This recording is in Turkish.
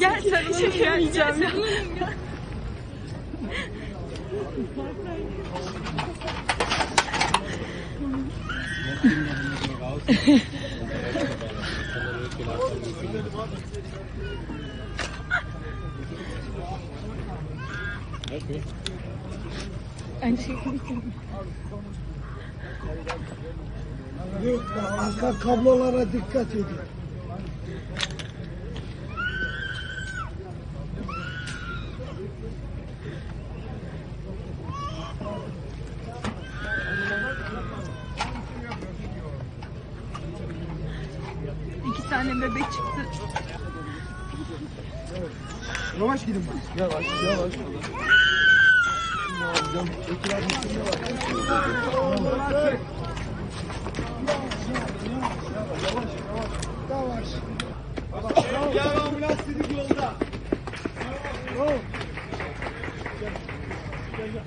Gel sarılalım gel. Gel sarılalım gel. Lütfen arka kablolara dikkat edin. Tane bebek çıktı. Yavaş gidin bak. Yavaş, yavaş. Yavaş. Ambulans dedik yolda. Tamam. Peki